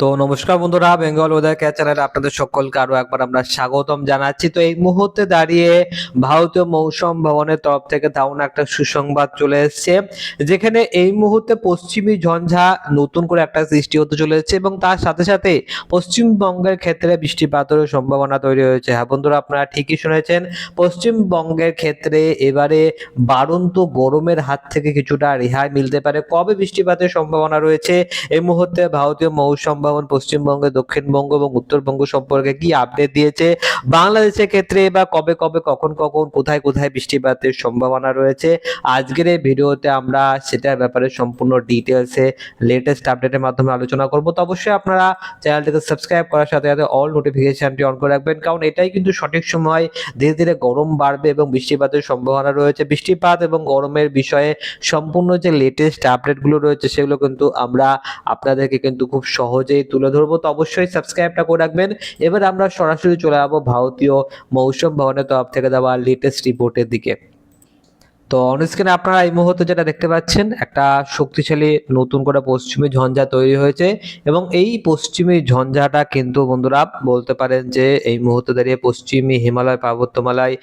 তো নমস্কার বন্ধুরা, বেঙ্গল ওয়েদার কেয়ার চ্যানেলে আপনাদের সকলকে আরও একবার আমরা স্বাগতম জানাচ্ছি। তো এই মুহূর্তে দাঁড়িয়ে ভারতীয় মৌসুম ভবনের তরফ থেকে দারুণ একটা সুসংবাদ চলে এসেছে, যেখানে এই মুহূর্তে পশ্চিমী ঝঞ্ঝা নতুন করে একটা সৃষ্টি হতে চলেছে এবং তার সাথে সাথে পশ্চিমবঙ্গের ক্ষেত্রে বৃষ্টিপাতের সম্ভাবনা তৈরি হয়েছে। হ্যাঁ বন্ধুরা, আপনারা ঠিকই শুনেছেন, পশ্চিমবঙ্গের ক্ষেত্রে এবারে বাড়ন্ত গরমের হাত থেকে কিছুটা রেহাই মিলতে পারে। কবে বৃষ্টিপাতের সম্ভাবনা রয়েছে? এই মুহূর্তে ভারতীয় মৌসুম ভবন পশ্চিমবঙ্গ, দক্ষিণবঙ্গ এবং উত্তরবঙ্গ সম্পর্কে কি আপডেট দিয়েছে? বাংলাদেশের ক্ষেত্রে বা কবে কবে, কখন কখন, কোথায় কোথায় বৃষ্টিপাতের সম্ভাবনা রয়েছে? আজকের এই ভিডিওতে আমরা সেটার ব্যাপারে সম্পূর্ণ ডিটেলসে লেটেস্ট আপডেটের মাধ্যমে আলোচনা করব। তো অবশ্যই আপনারা চ্যানেলটিকে সাবস্ক্রাইব করার সাথে সাথে অল নোটিফিকেশনটি অন করে রাখবেন। কারণ এটাই কিন্তু সঠিক সময় ধীরে ধীরে গরম বাড়বে এবং বৃষ্টিপাতের সম্ভাবনা রয়েছে। বৃষ্টিপাত এবং গরমের বিষয়ে সম্পূর্ণ যে লেটেস্ট আপডেটগুলো রয়েছে, সেগুলো কিন্তু আমরা আপনাদেরকে কিন্তু খুব সহজেই তুলে ধরবো, তো অবশ্যই সাবস্ক্রাইবটা করে রাখবেন। এবার আমরা সরাসরি চলে যাব ভারতীয় মৌসুম ভবনের তরফ থেকে দেওয়া লেটেস্ট রিপোর্টের দিকে। তো অনস্ক্রিনে আপনারা এই মুহূর্তে যেটা দেখতে পাচ্ছেন, একটা শক্তিশালী নতুন করে পশ্চিমী ঝঞ্ঝা তৈরি হয়েছে এবং এই পশ্চিমী ঝঞ্ঝাটা কিন্তু বন্ধুরা বলতে পারেন যে এই মুহূর্তে দাঁড়িয়ে পশ্চিমী হিমালয় পার্বত্যমালায়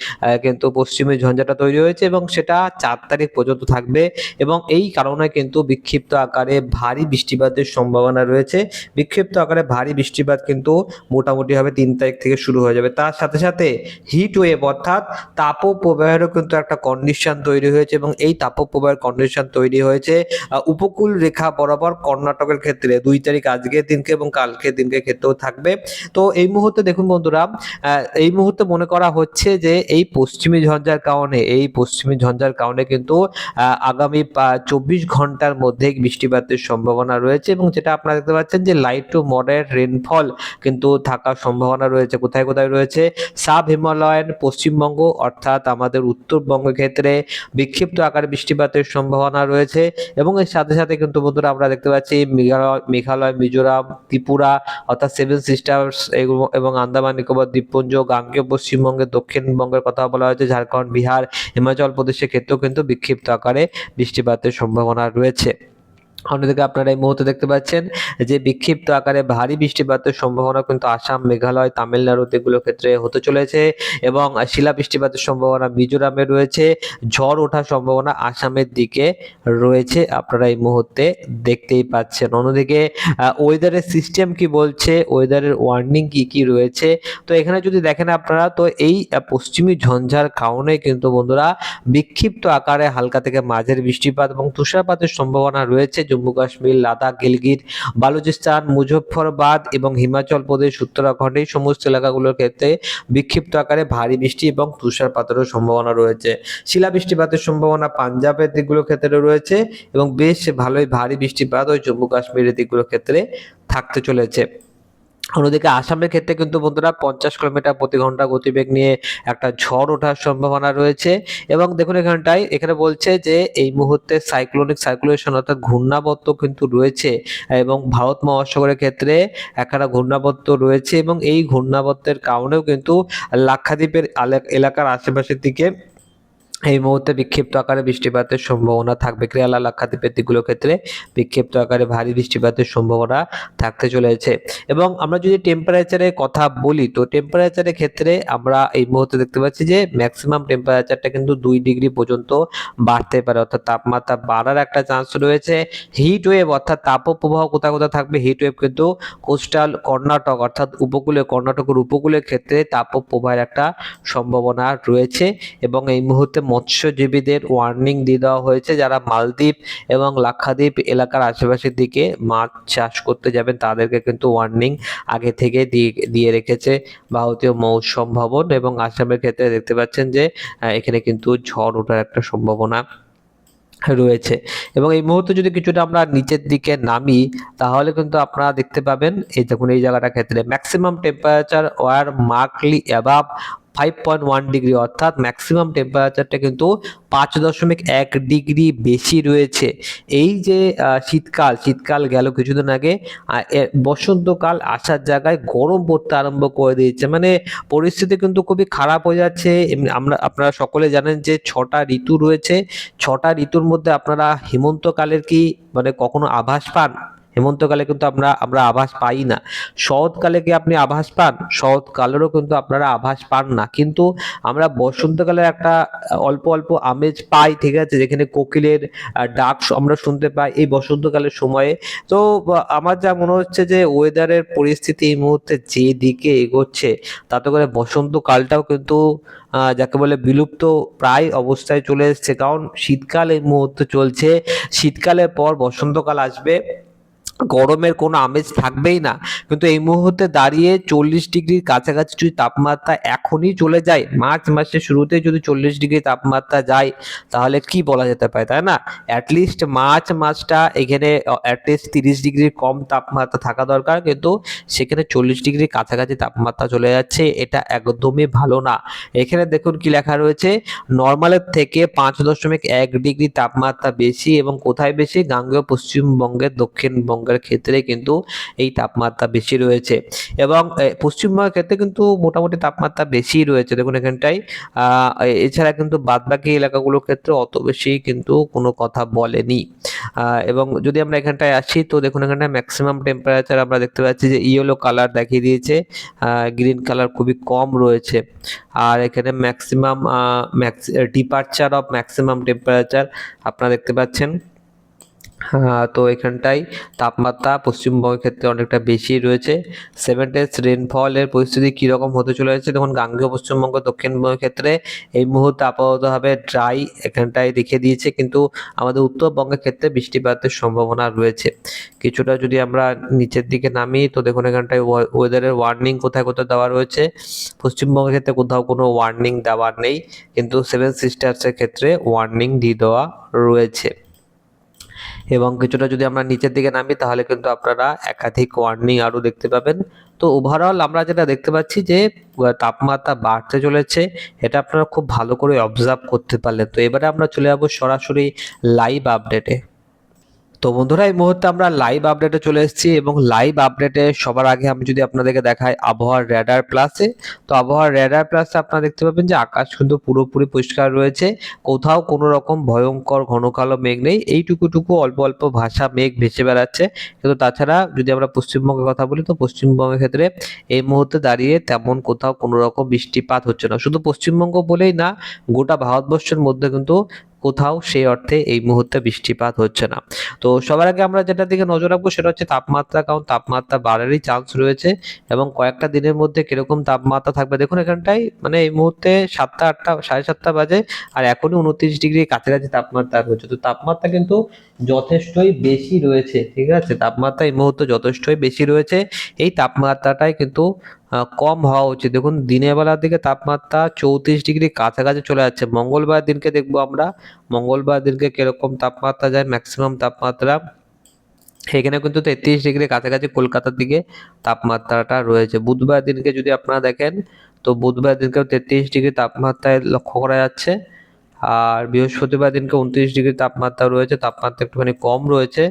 কিন্তু পশ্চিমী ঝঞ্ঝাটা তৈরি হয়েছে এবং সেটা চার তারিখ পর্যন্ত থাকবে এবং এই কারণে কিন্তু বিক্ষিপ্ত আকারে ভারী বৃষ্টিপাতের সম্ভাবনা রয়েছে। বিক্ষিপ্ত আকারে ভারী বৃষ্টিপাত কিন্তু মোটামুটিভাবে তিন তারিখ থেকে শুরু হয়ে যাবে। তার সাথে সাথে হিট ওয়েভ অর্থাৎ তাপপ্রবাহেরও কিন্তু একটা কন্ডিশন তৈরি হয়েছে এবং এই তাপপ্রবাহের কন্ডিশন তৈরি হয়েছে। উপকূল রেখা বরাবর কর্ণাটকের ক্ষেত্রে। দুই তারিখ আজকের দিনকে এবং কালকের দিনকে ক্ষেত্রেও থাকবে। তো এই মুহূর্তে দেখুন বন্ধুরা এই মুহূর্তে মনে করা হচ্ছে যে এই পশ্চিমী ঝঞ্ঝার কারণে, এই পশ্চিমী ঝঞ্ঝার কারণে কিন্তু আগামী চব্বিশ ঘণ্টার মধ্যে বৃষ্টিপাতের সম্ভাবনা রয়েছে এবং যেটা আপনারা দেখতে পাচ্ছেন যে লাইট টু মডারেট রেনফল কিন্তু থাকার সম্ভাবনা রয়েছে। কোথায় কোথায় রয়েছে? সাব হিমালয়ান, পশ্চিমবঙ্গ অর্থাৎ আমাদের উত্তরবঙ্গের ক্ষেত্রে। বিক্ষিপ্ত আকারে বৃষ্টিপাতের সম্ভাবনা রয়েছে এবং এর সাথে সাথে কিন্তু বন্ধুরা আমরা দেখতে পাচ্ছি মেঘালয় মেঘালয়, মিজোরাম, ত্রিপুরা অর্থাৎ সেভেন সিস্টার্স এবং আন্দামান, নিকোবর, দ্বীপপুঞ্জ গাঙ্গে পশ্চিমবঙ্গের দক্ষিণবঙ্গের কথা বলা হয়েছে, ঝাড়খণ্ড, বিহার, হিমাচল প্রদেশের ক্ষেত্রেও কিন্তু বিক্ষিপ্ত আকারে বৃষ্টিপাতের সম্ভাবনা রয়েছে। অন্যদিকে আপনারা এই মুহূর্তে দেখতে পাচ্ছেন যে বিক্ষিপ্ত আকারে ভারী বৃষ্টিপাতের সম্ভাবনা কিন্তু আসাম, মেঘালয়, তামিলনাড়ু এগুলো ক্ষেত্রে হতে চলেছে এবং শিলা বৃষ্টিপাতের সম্ভাবনা মিজোরামে রয়েছে। ঝড় ওঠার সম্ভাবনা আসামের দিকে রয়েছে। আপনারা এই মুহূর্তে দেখতেই পাচ্ছেন। অন্যদিকে ওয়েদারের সিস্টেম কি বলছে? ওয়েদারের ওয়ার্নিং কি কি রয়েছে? তো এখানে যদি দেখেন আপনারা, তো এই পশ্চিমী ঝঞ্ঝার কারণে কিন্তু বন্ধুরা বিক্ষিপ্ত আকারে হালকা থেকে মাঝের বৃষ্টিপাত এবং তুষারপাতের সম্ভাবনা রয়েছে। জম্মু কাশ্মীর, লাদাখ গিলগিট বালুচিস্তান, মুজফ্ফরবাদ এবং হিমাচল প্রদেশ, উত্তরাখণ্ড এই সমস্ত এলাকাগুলোর ক্ষেত্রে বিক্ষিপ্ত আকারে ভারী বৃষ্টি এবং তুষারপাতেরও সম্ভাবনা রয়েছে। শিলা বৃষ্টিপাতের সম্ভাবনা পাঞ্জাবের দিকগুলোর ক্ষেত্রে রয়েছে এবং বেশ ভালোই ভারী বৃষ্টিপাত ওই জম্মু কাশ্মীরের দিকগুলোর ক্ষেত্রে থাকতে চলেছে। অন্যদিকে আসামের ক্ষেত্রে কিন্তু বন্ধুরা পঞ্চাশ কিলোমিটার প্রতি ঘণ্টা গতিবেগ নিয়ে একটা ঝড় ওঠার সম্ভাবনা রয়েছে। এবং দেখুন এখানটায়, এখানে বলছে যে এই মুহূর্তে সাইক্লোনিক সার্কুলেশন অর্থাৎ ঘূর্ণাবর্ত কিন্তু রয়েছে এবং ভারত মহাসাগরের ক্ষেত্রে একটা ঘূর্ণাবর্ত রয়েছে এবং এই ঘূর্ণাবর্তের কারণেও কিন্তু লাক্ষাদ্বীপের এলাক- এলাকার আশেপাশের দিকে এই মুহূর্তে বিক্ষিপ্ত আকারে বৃষ্টিপাতের সম্ভাবনা থাকবে। কেরালা, লাক্ষাদ্বীপের দিকগুলোর ক্ষেত্রে বিক্ষিপ্ত আকারে ভারী বৃষ্টিপাতের সম্ভাবনা থাকতে চলেছে। এবং আমরা যদি টেম্পারেচারের কথা বলি, তো টেম্পারেচারের ক্ষেত্রে আমরা এই মুহূর্তে দেখতে পাচ্ছি যে ম্যাক্সিমাম টেম্পারেচারটা কিন্তু দুই ডিগ্রি পর্যন্ত বাড়তে পারে। অর্থাৎ তাপমাত্রা বাড়ার একটা চান্স রয়েছে। হিট ওয়েভ অর্থাৎ তাপপ্রবাহ কোথাও কোথাও থাকবে? হিট ওয়েভ কিন্তু কোস্টাল কর্ণাটক অর্থাৎ উপকূলে, কর্ণাটকের উপকূলের ক্ষেত্রে তাপপ্রবাহের একটা সম্ভাবনা রয়েছে। এবং এই মুহূর্তে মৎস্যজীবীদের ওয়ার্নিং দিয়ে দেওয়া হয়েছে যারা মালদ্বীপ এবং লাক্ষাদ্বীপ এলাকার আশেপাশের দিকে মাছ চাষ করতে যাবেন, তাদেরকে কিন্তু ওয়ার্নিং আগে থেকে দিয়ে দিয়ে রেখেছে ভারতীয় মৌসুম ভবন এবং আসামের ক্ষেত্রে দেখতে পাচ্ছেন যে এখানে কিন্তু ঝড় ওঠার একটা সম্ভাবনা রয়েছে। এবং এই মুহূর্তে যদি কিছুটা আমরা নিচের দিকে নামি, তাহলে কিন্তু আপনারা দেখতে পাবেন, এই দেখুন এই জায়গাটা ক্ষেত্রে maximum temperature were markedly above five point one degree অর্থাৎ ম্যাক্সিমাম টেম্পারেচারটা কিন্তু পাঁচ দশমিক এক ডিগ্রি বেশি রয়েছে। এই যে শীতকাল শীতকাল গেল কিছুদিন আগে বসন্তকাল আসার জায়গায় গরম পড়তে আরম্ভ করে দিয়েছে। মানে পরিস্থিতি কিন্তু খুবই খারাপ হয়ে যাচ্ছে। আমরা, আপনারা সকলে জানেন যে ছটা ঋতু রয়েছে। ছটা ঋতুর মধ্যে আপনারা হেমন্তকালের কি মানে কখনো আভাস পান? হেমন্তকালে কিন্তু আমরা আমরা আভাস পাই না। শরৎকালে কি আপনি আভাস পান? শরৎকালেরও কিন্তু আপনারা আভাস পান না। কিন্তু আমরা বসন্তকালে একটা, অল্প অল্প আমেজ পাই, ঠিক আছে? যেখানে কোকিলের ডাক আমরা শুনতে পাই এই বসন্তকালের সময়ে। তো আমার যা মনে হচ্ছে যে ওয়েদারের পরিস্থিতি এই মুহূর্তে যে দিকে এগোচ্ছে, তাতে করে বসন্তকালটাও কিন্তু যাকে বলে বিলুপ্ত প্রায় অবস্থায় চলে এসেছে। কারণ শীতকাল এই মুহূর্তে চলছে। শীতকালের পর বসন্তকাল আসবে। গরমের কোনো আমেজ থাকবেই না। কিন্তু এই মুহূর্তে দাঁড়িয়ে চল্লিশ ডিগ্রির কাছাকাছি যদি তাপমাত্রা এখনই চলে যায়, মার্চ মাসের শুরুতে যদি চল্লিশ ডিগ্রি তাপমাত্রা যায়, তাহলে কি বলা যেতে পারে, তাই না? অ্যাটলিস্ট মার্চ মাসটা এখানে অ্যাটলিস্ট তিরিশ ডিগ্রির কম তাপমাত্রা থাকা দরকার। কিন্তু সেখানে চল্লিশ ডিগ্রির কাছাকাছি তাপমাত্রা চলে যাচ্ছে, এটা একদমই ভালো না। এখানে দেখুন কি লেখা রয়েছে, নর্মালের থেকে পাঁচ দশমিক এক ডিগ্রি তাপমাত্রা বেশি এবং কোথায় বেশি? গাঙ্গেয় পশ্চিমবঙ্গের দক্ষিণবঙ্গের ক্ষেত্রে কিন্তু এই তাপমাত্রা বেশি রয়েছে। এবং পশ্চিমবঙ্গের ক্ষেত্রে কিন্তু মোটামুটি তাপমাত্রা বেশি রয়েছে। দেখুন এখানটায় এছাড়া কিন্তু বাদবাকি এলাকাগুলোর ক্ষেত্রে অত বেশি কিন্তু কোনো কথা বলেনি। এবং যদি আমরা এখানটায় আসি, তো দেখুন এখানটায় ম্যাক্সিমাম টেম্পারেচার আমরা দেখতে পাচ্ছি যে ইয়েলো কালার দেখিয়ে দিয়েছে। গ্রিন কালার খুবই কম রয়েছে। আর এখানে maximum max departure of maximum temperature আপনারা দেখতে পাচ্ছেন। তো এখানটায় তাপমাত্রা পশ্চিমবঙ্গের ক্ষেত্রে অনেকটা বেশি রয়েছে। সেভেন ডেজ রেনফলের পরিস্থিতি কীরকম হতে চলেছে? দেখুন, গাঙ্গেয় পশ্চিমবঙ্গ, দক্ষিণবঙ্গের ক্ষেত্রে এই মুহূর্তে আপাততভাবে ড্রাই এখানটায় রেখে দিয়েছে, কিন্তু আমাদের উত্তরবঙ্গের ক্ষেত্রে বৃষ্টিপাতের সম্ভাবনা রয়েছে। কিছুটা যদি আমরা নিচের দিকে নামি, তো দেখুন, এখানটায় ওয়েদারের ওয়ার্নিং কোথায় কোথায় দেওয়া রয়েছে? পশ্চিমবঙ্গের ক্ষেত্রে কোথাও কোনো ওয়ার্নিং দেওয়া নেই, কিন্তু সেভেন সিস্টার্সের ক্ষেত্রে ওয়ার্নিং দিয়ে দেওয়া রয়েছে। এবং কিছুটা যদি আমরা নিচের দিকে নামি, তাহলে কিন্তু আপনারা একাধিক ওয়ার্নিং আরও দেখতে পাবেন। তো ওভারঅল আমরা যেটা দেখতে পাচ্ছি যে তাপমাত্রা বাড়তে চলেছে, এটা আপনারা খুব ভালো করে অবজার্ভ করতে পারলেন। তো এবারে আমরা চলে যাব সরাসরি লাইভ আপডেটে তো বন্ধুরা, এই মুহূর্তে আমরা লাইভ আপডেটে চলে এসেছি এবং লাইভ আপডেটে সবার আগে আমি যদি আপনাদেরকে দেখাই আবহাওয়ার র্যাডার প্লাসে তো আবহাওয়ার র্যাডার প্লাসে আপনারা দেখতে পাবেন যে আকাশ কিন্তু পুরোপুরি পরিষ্কার রয়েছে, কোথাও কোনো রকম ভয়ঙ্কর ঘন কালো মেঘ নেই, এইটুকুটুকু অল্প অল্প ভাষা মেঘ ভেসে বেড়াচ্ছে। কিন্তু তাছাড়া যদি আমরা পশ্চিমবঙ্গের কথা বলি, তো পশ্চিমবঙ্গের ক্ষেত্রে এই মুহূর্তে দাঁড়িয়ে তেমন কোথাও কোনো রকম বৃষ্টিপাত হচ্ছে না। শুধু পশ্চিমবঙ্গ বলেই না, গোটা ভারতবর্ষের মধ্যে কিন্তু কোথাও সেই অর্থে এই মুহূর্তে বৃষ্টিপাত হচ্ছে না। তো সবার আগে আমরা যেটার দিকে নজর রাখব সেটা হচ্ছে তাপমাত্রা, কারণ তাপমাত্রা বাড়ারই চান্স রয়েছে এবং কয়েকটা দিনের মধ্যে কীরকম তাপমাত্রা থাকবে দেখুন এখানটায় মানে এই মুহূর্তে সাতটা, আটটা, সাড়ে সাতটা বাজে আর এখনই উনত্রিশ ডিগ্রি কাছাকাছি তাপমাত্রা রয়েছে। তো তাপমাত্রা কিন্তু যথেষ্টই বেশি রয়েছে, ঠিক আছে? তাপমাত্রা এই মুহূর্তে যথেষ্টই বেশি রয়েছে। এই তাপমাত্রাটাই কিন্তু কম হওয়া উচিত। দেখুন, দিনের বেলার দিকে তাপমাত্রা চৌত্রিশ ডিগ্রি কাছাকাছি চলে যাচ্ছে। মঙ্গলবার দিনকে দেখব আমরা। মঙ্গলবার দিনকে কীরকম তাপমাত্রা যায় ম্যাক্সিমাম তাপমাত্রা। এখানে কিন্তু তেত্রিশ ডিগ্রি কাছাকাছি কলকাতার দিকে তাপমাত্রাটা রয়েছে। বুধবার দিনকে যদি আপনারা দেখেন, তো বুধবার দিনকেও তেত্রিশ ডিগ্রি তাপমাত্রায় লক্ষ্য করা যাচ্ছে। আর বৃহস্পতিবার দিনকে উনত্রিশ ডিগ্রি তাপমাত্রা রয়েছে। তাপমাত্রা একটুখানি কম রয়েছে।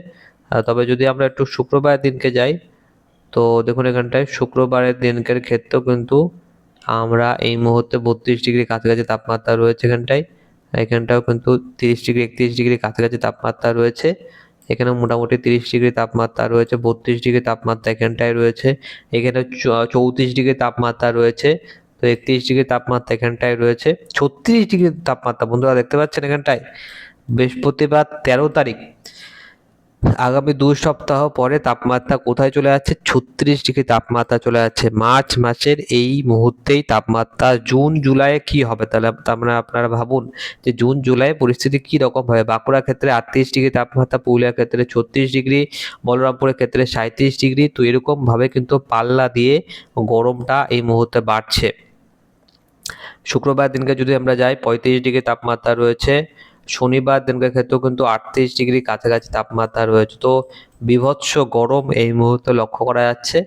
তবে যদি আমরা একটু শুক্রবার দিনকে যাই তো দেখুন এখানটায় শুক্রবারের দিনকের ক্ষেত্রেও কিন্তু আমরা এই মুহূর্তে বত্রিশ ডিগ্রি কাছাকাছি তাপমাত্রা রয়েছে এখানটায়। এখানটাও কিন্তু তিরিশ ডিগ্রি, একত্রিশ ডিগ্রি কাছাকাছি তাপমাত্রা রয়েছে। এখানে মোটামুটি তিরিশ ডিগ্রি তাপমাত্রা রয়েছে, বত্রিশ ডিগ্রি তাপমাত্রা এখানটায় রয়েছে। এখানে চৌত্রিশ ডিগ্রি তাপমাত্রা রয়েছে, তো একত্রিশ ডিগ্রি তাপমাত্রা এখানটায় রয়েছে। ছত্রিশ ডিগ্রি তাপমাত্রা, বন্ধুরা দেখতে পাচ্ছেন এখানটায়? বৃহস্পতিবার তেরো তারিখ। আগামী দুই সপ্তাহ পরে তাপমাত্রা কোথায় চলে যাচ্ছে? ছত্রিশ ডিগ্রি তাপমাত্রা চলে যাচ্ছে। মার্চ মাসের এই মুহূর্তেই তাপমাত্রা জুন, জুলাইয়ে কি হবে? তাহলে তার মানে আপনারা ভাবুন যে জুন, জুলাই পরিস্থিতি কি রকম হবে? বাঁকুড়ার ক্ষেত্রে আটত্রিশ ডিগ্রি তাপমাত্রা পুরুলিয়ার ক্ষেত্রে ছত্রিশ ডিগ্রি, বলরামপুরের ক্ষেত্রে সাঁত্রিশ ডিগ্রি। তো এরকমভাবে কিন্তু পাল্লা দিয়ে গরমটা এই মুহূর্তে বাড়ছে। শুক্রবার দিনকে যদি আমরা যাই, পঁয়ত্রিশ ডিগ্রি তাপমাত্রা রয়েছে। শনিবার দিনকার ক্ষেত্রেও কিন্তু আটত্রিশ ডিগ্রি কাছাকাছি তাপমাত্রা রয়েছে। তো বিভৎস গরম এই মুহূর্তে লক্ষ্য করা যাচ্ছে।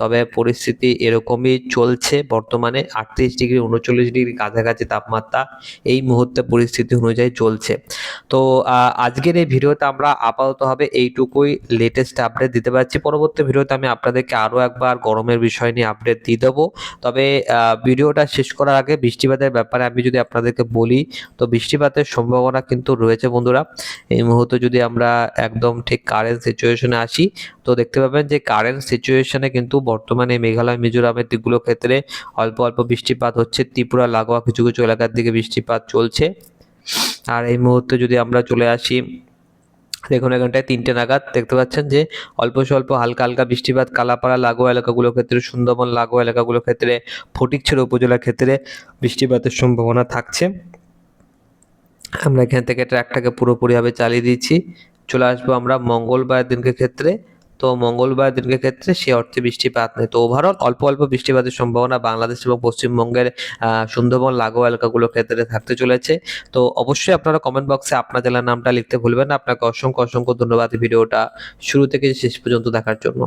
তবে পরিস্থিতি এরকমই চলছে বর্তমানে, আটত্রিশ ডিগ্রি, উনচল্লিশ ডিগ্রি কাছাকাছি তাপমাত্রা, এই মুহূর্তে পরিস্থিতি অনুযায়ী চলছে। তো আজকের এই ভিডিওতে আমরা আপাততভাবে এইটুকুই লেটেস্ট আপডেট দিতে পারছি। পরবর্তী ভিডিওতে আমি আপনাদেরকে আরও একবার গরমের বিষয় নিয়ে আপডেট দিয়ে দেবো। তবে ভিডিওটা শেষ করার আগে বৃষ্টিপাতের ব্যাপারে আমি যদি আপনাদেরকে বলি, তো বৃষ্টিপাতের সম্ভাবনা কিন্তু রয়েছে বন্ধুরা। এই মুহূর্তে যদি আমরা একদম ঠিক কারেন্ট সিচুয়েশনে আসি তো দেখতে পাবেন যে কারেন্ট সিচুয়েশনে কিন্তু বর্তমানে মেঘালয়, মিজোরামের দিকগুলো ক্ষেত্রে অল্প অল্প বৃষ্টিপাত হচ্ছে। ত্রিপুরা, লাগোয়া কিছু কিছু এলাকার দিকে বৃষ্টিপাত চলছে। আর এই মুহূর্তে যদি আমরা চলে আসি, দেখুন এখানটায় তিনটে নাগাদ দেখতে পাচ্ছেন যে অল্প স্বল্প হালকা হালকা বৃষ্টিপাত কালাপাড়া, লাগোয়া এলাকাগুলোর ক্ষেত্রে, সুন্দরবন, লাগোয়া এলাকাগুলোর ক্ষেত্রে, ফটিকছড়ি উপজেলার ক্ষেত্রে বৃষ্টিপাতের সম্ভাবনা থাকছে। আমরা এখান থেকে ট্র্যাকটাকে পুরোপুরিভাবে চালিয়ে দিচ্ছি। চলে আসব আমরা মঙ্গলবার দিনকে ক্ষেত্রে। তো মঙ্গলবার দিনের ক্ষেত্রে সে অর্থে বৃষ্টিপাত নেই। তো ওভারঅল অল্প অল্প বৃষ্টিপাতের সম্ভাবনা বাংলাদেশ এবং পশ্চিমবঙ্গের সুন্দরবন লাগোয়া এলাকাগুলোর ক্ষেত্রে থাকতে চলেছে। তো অবশ্যই আপনারা কমেন্ট বক্সে আপনার জেলার নামটা লিখতে ভুলবেন না। আপনাকে অসংখ্য অসংখ্য ধন্যবাদ ভিডিওটা শুরু থেকে শেষ পর্যন্ত দেখার জন্য।